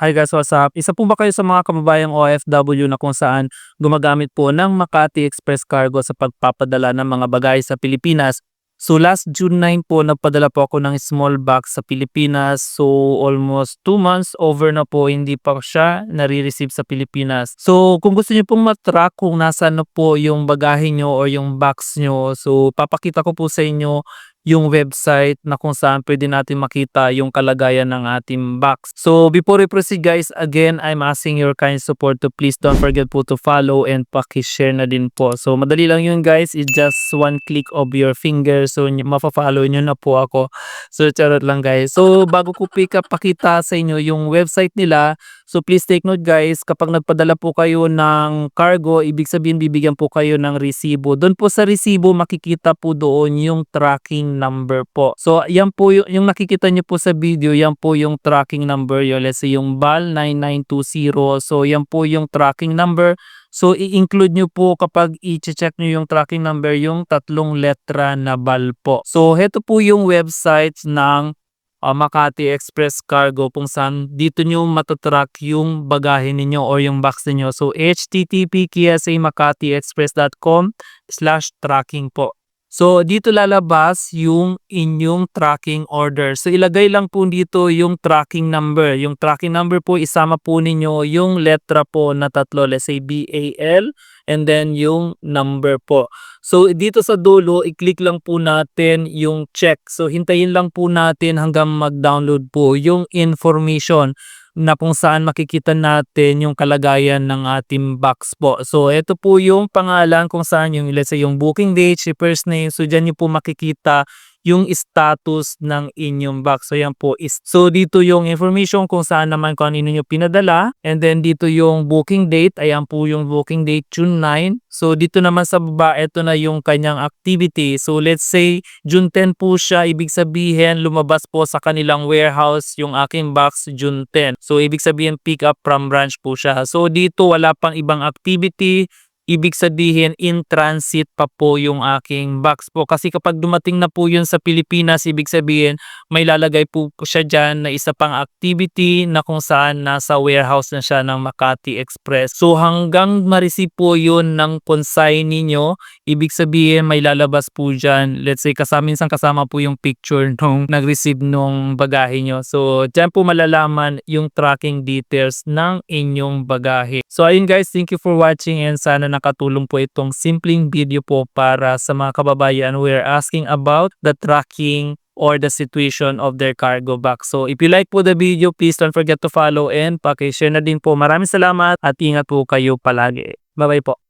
Hi guys, what's up? Isa po ba kayo sa mga kababayang OFW na kung saan gumagamit po ng Makati Express Cargo sa pagpapadala ng mga bagay sa Pilipinas? So last June 9 po, nagpadala po ako ng small box sa Pilipinas. So almost 2 months over na po, hindi pa siya nare-receive sa Pilipinas. So kung gusto niyo pong matrack kung nasaan na po yung bagahe nyo or yung box nyo, so papakita ko po sa inyo yung website na kung saan pwede natin makita yung kalagayan ng ating box. So before we proceed guys, again, I'm asking your kind support to please don't forget po to follow and paki-share na din po. So madali lang yun guys, it's just one click of your finger. So mafa-follow nyo na po ako. So charot lang guys. So bago ko pick up pakita sa inyo yung website nila, so please take note guys, kapag nagpadala po kayo ng cargo, ibig sabihin bibigyan po kayo ng resibo. Doon po sa resibo makikita po doon yung tracking number po. So yan po yung, yung nakikita nyo po sa video, yan po yung tracking number yun. Let's say yung BAL 9920. So yan po yung tracking number. So i-include nyo po kapag i-check nyo yung tracking number yung tatlong letra na BAL po. So heto po yung website ng uh, Makati Express Cargo kung saan dito nyo matatrack yung bagahe ninyo or yung box ninyo. So http ksamakatiexpress.com slash tracking po. So dito lalabas yung inyong tracking order. So ilagay lang po dito yung tracking number. Yung tracking number po isama po ninyo yung letra po na tatlo. Let's say BAL and then yung number po. So dito sa dulo, i-click lang po natin yung check. So hintayin lang po natin hanggang mag-download po yung information na kung saan makikita natin yung kalagayan ng ating box po. So ito po yung pangalan kung saan yung let's say yung booking date, shipper's name. So dyan nyo po makikita yung status ng inyong box. So yan po is so dito yung information kung saan naman kung ano nyo pinadala and then dito yung booking date. Ayan po yung booking date June 9. So dito naman sa baba ito na yung kanyang activity. So let's say June 10 po siya, ibig sabihin lumabas po sa kanilang warehouse yung aking box June 10. So ibig sabihin pick up from branch po siya. So dito wala pang ibang activity, ibig sabihin in transit pa po yung aking box po. Kasi kapag dumating na po yun sa Pilipinas, ibig sabihin may lalagay po siya dyan na isa pang activity na kung saan nasa warehouse na siya ng Makati Express. So hanggang ma-receive po yun ng consign ninyo, ibig sabihin may lalabas po dyan. Let's say kasama, minsan kasama po yung picture nung nag-receive nung bagahe nyo. So dyan po malalaman yung tracking details ng inyong bagahe. So ayun guys, thank you for watching and sana nakatulong po itong simpleng video po para sa mga kababayan who are asking about the tracking or the situation of their cargo box. So if you like po the video, please don't forget to follow and paki-share na din po. Maraming salamat at ingat po kayo palagi. Bye-bye po.